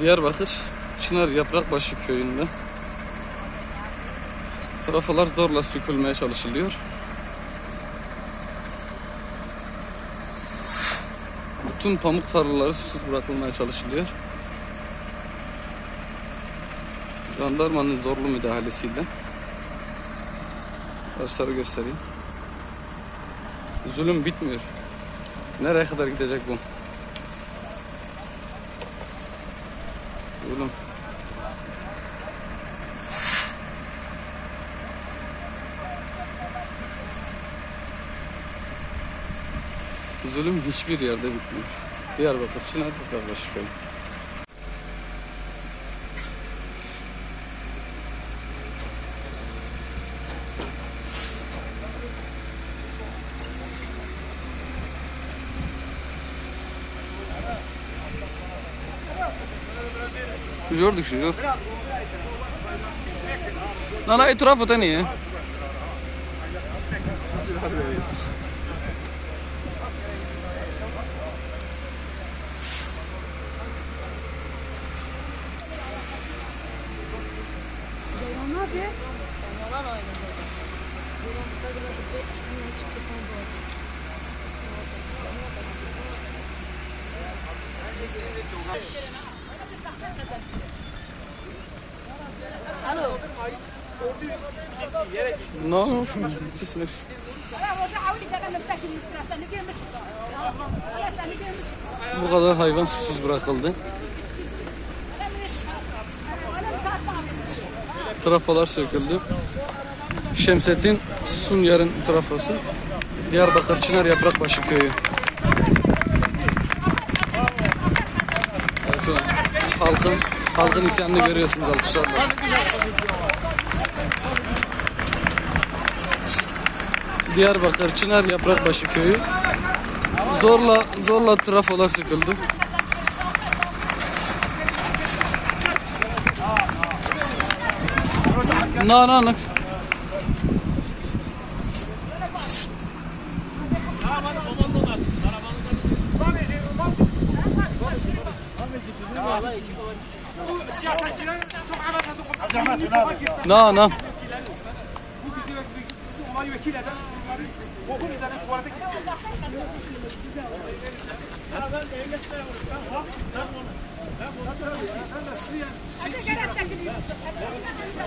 Diyarbakır Çınar Yaprakbaşı köyünde trafolar zorla sökülmeye çalışılıyor. Bütün pamuk tarlaları susuz bırakılmaya çalışılıyor. Jandarmanın zorlu müdahalesiyle Arkadaşları göstereyim. Zulüm bitmiyor. Nereye kadar gidecek bu? Zulüm. Zulüm hiçbir yerde bitmiyor. Diyarbakır Çınar Yaprakbaşı köyü. Gördük şu gör. Lan ay tarafı tani. Ne yapıyor? No, kesinlikle. Bu kadar hayvan susuz bırakıldı. Trafolar söküldü. Şemsettin Sunyar'ın trafosu. Diyarbakır Çınar Yaprakbaşı köyü. Evet, halkın halkın isyanını görüyorsunuz alkışlarla. Diyarbakır Çınar Yaprakbaşı köyü. Zorla zorla trafolar söküldü. Bunları okul üzerine tuvalete getiriyor. Ben de sizi şey,